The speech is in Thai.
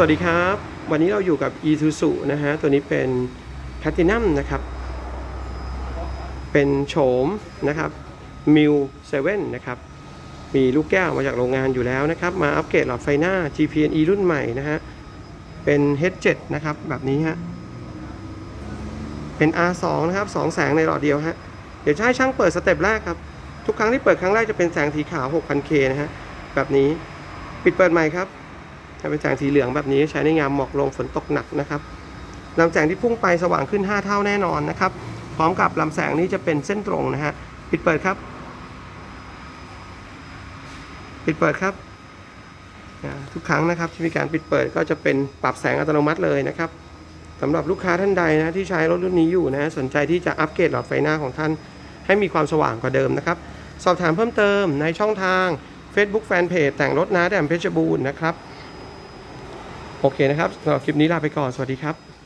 สวัสดีครับ วันนี้เราอยู่กับ e t u s u นะฮะ ตัวนี้เป็น Platinum นะครับ เป็นโฉมนะครับ m i l 7นะครับ มีลูกแก้วมาจากโรงงานอยู่แล้วนะครับ มาอัปเกรดหลอดไฟหน้า GPNE รุ่นใหม่นะฮะ เป็น H7 นะครับ แบบนี้ฮะ เป็น R2 นะครับ 2 แสงในหลอดเดียวฮะ เดี๋ยวจะให้ช่างเปิดสเต็ปแรกครับ ทุกครั้งที่เปิดครั้งแรกจะเป็นแสงสีขาว 6,000K นะฮะ แบบนี้ ปิดเปิดใหม่ครับ จะเป็นแสงสีเหลืองแบบนี้ใช้ในงามหมอกลงฝนตกหนักนะครับลำแสงที่พุ่งไปสว่างขึ้น 5 เท่าแน่นอนนะครับ พร้อมกับลำแสงนี้จะเป็นเส้นตรงนะฮะปิดเปิดครับ ปิดเปิดครับทุกครั้งนะครับที่มีการปิดเปิดก็จะเป็นปรับแสงอัตโนมัติเลยนะครับสำหรับลูกค้าท่านใดนะที่ใช้รถรุ่นนี้อยู่นะสนใจที่จะอัปเกรดหลอดไฟหน้าของท่าน ให้มีความสว่างกว่าเดิมนะครับ สอบถามเพิ่มเติมในช่องทาง Facebook Fanpage แต่งรถน้าแดมเพชรบูรณ์นะครับ โอเคนะครับสำหรับคลิปนี้ลาไปก่อน สวัสดีครับ